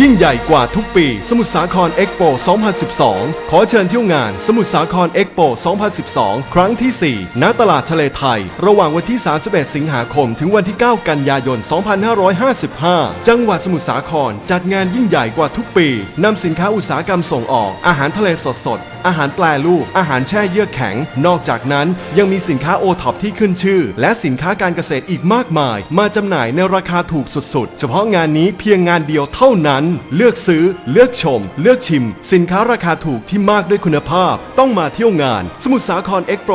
ยิ่งใหญ่กว่าทุกปี สมุทรสาครเอ็กโป 2012 ขอเชิญเที่ยวงาน สมุทรสาครเอ็กโป 2012 ครั้งที่ 4 ณ ตลาดทะเลไทย ระหว่างวันที่ 31 สิงหาคม ถึงวันที่ 9 กันยายน 2555 จังหวัดสมุทรสาครจัดงานยิ่งใหญ่กว่าทุกปี นำสินค้าอุตสาหกรรมส่งออก อาหารทะเลสดสดๆอาหารแปรรูป อาหารแช่เยือกแข็ง นอกจากนั้นยังมีสินค้าโอท็อปที่ขึ้นชื่อ และสินค้าการเกษตรอีกมากมาย มาจำหน่ายในราคาถูกสุดๆ เฉพาะงานนี้เพียงงานเดียวเท่านั้นเลือกซื้อ เลือกชม เลือกชิม สินค้าราคาถูกที่มากด้วยคุณภาพ ต้องมาเที่ยวงาน สมุทรสาครเอ็กโปร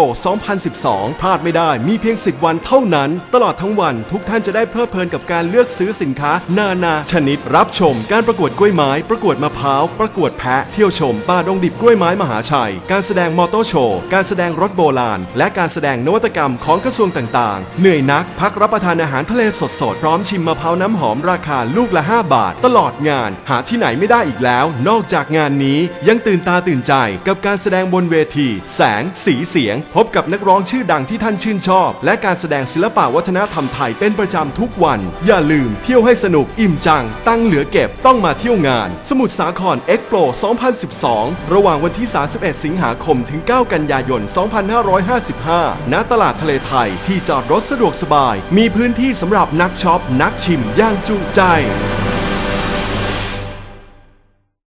2012 พลาดไม่ได้มีเพียง 10 วันเท่านั้น ตลอดทั้งวันทุกท่านจะได้เพลิดเพลินกับการเลือกซื้อสินค้า นานาชนิด รับชม การประกวดกล้วยไม้ ประกวดมะพร้าว ประกวดแพะ เที่ยวชมป่าดงดิบกล้วยไม้มหาชัย การแสดงมอเตอร์โชว์ การแสดงรถโบราณ และการแสดงนวัตกรรมของกระทรวงต่างๆ เหนื่อยนัก พักรับประทานอาหารทะเลสดๆ พร้อมชิมมะพร้าวน้ำหอมราคาลูกละ 5 บาท ตลอดงานหาที่ไหนไม่ได้อีกแล้ว นอกจากงานนี้ยังตื่นตาตื่นใจกับการแสดงบนเวที แสง สีเสียง พบกับนักร้องชื่อดังที่ท่านชื่นชอบ และการแสดงศิลปะวัฒนธรรมไทยเป็นประจำทุกวัน อย่าลืมเที่ยวให้สนุกอิ่มจัง ตั้งเหลือเก็บต้องมาเที่ยวงาน สมุทรสาครเอ็กโป2012 ระหว่างวันที่ 31 สิงหาคมถึง 9 กันยายน 2555 ณ ตลาดทะเลไทยที่จอดรถสะดวกสบาย มีพื้นที่สำหรับนักช็อป นักชิมอย่างจุใจ